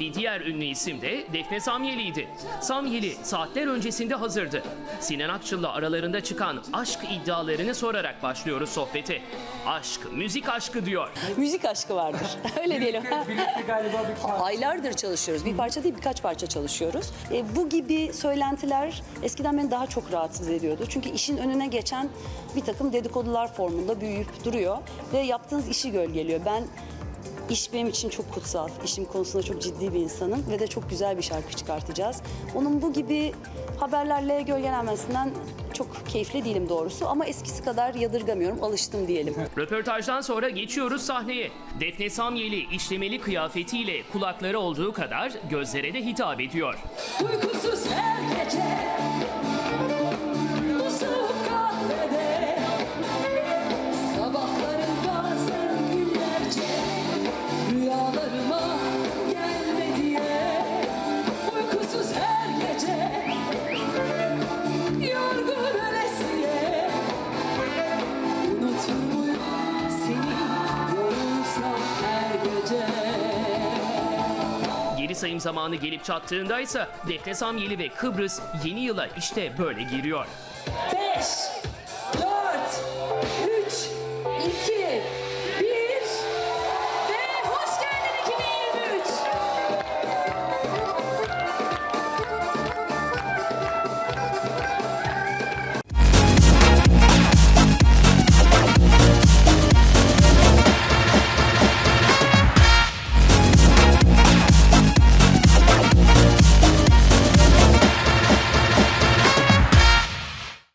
Bir diğer ünlü isim de Defne Samyeli'ydi. Samyeli saatler öncesinde hazırdı. Sinan Akçıl'la aralarında çıkan aşk iddialarını sorarak başlıyoruz sohbete. Aşk, müzik aşkı diyor. Müzik aşkı vardır. Öyle diyelim. Birlikte galiba bir parça. Aylardır çalışıyoruz. Bir parça değil birkaç parça çalışıyoruz. E, bu gibi söylentiler eskiden beni daha çok rahatsız ediyordu. Çünkü işin önüne geçen bir takım dedikodular formunda büyüyüp duruyor. Ve yaptığınız işi gölgeliyor. Ben iş benim için çok kutsal. İşim konusunda çok ciddi bir insanım ve de çok güzel bir şarkı çıkartacağız. Onun bu gibi haberlerle gölgelenmesinden çok keyifli değilim doğrusu ama eskisi kadar yadırgamıyorum. Alıştım diyelim. Röportajdan sonra geçiyoruz sahneye. Defne Samyeli işlemeli kıyafetiyle kulakları olduğu kadar gözlere de hitap ediyor. Uykusuz her gece geri sayım zamanı gelip çattığında ise Defne Samyeli ve Kıbrıs yeni yıla işte böyle giriyor. 5, 4,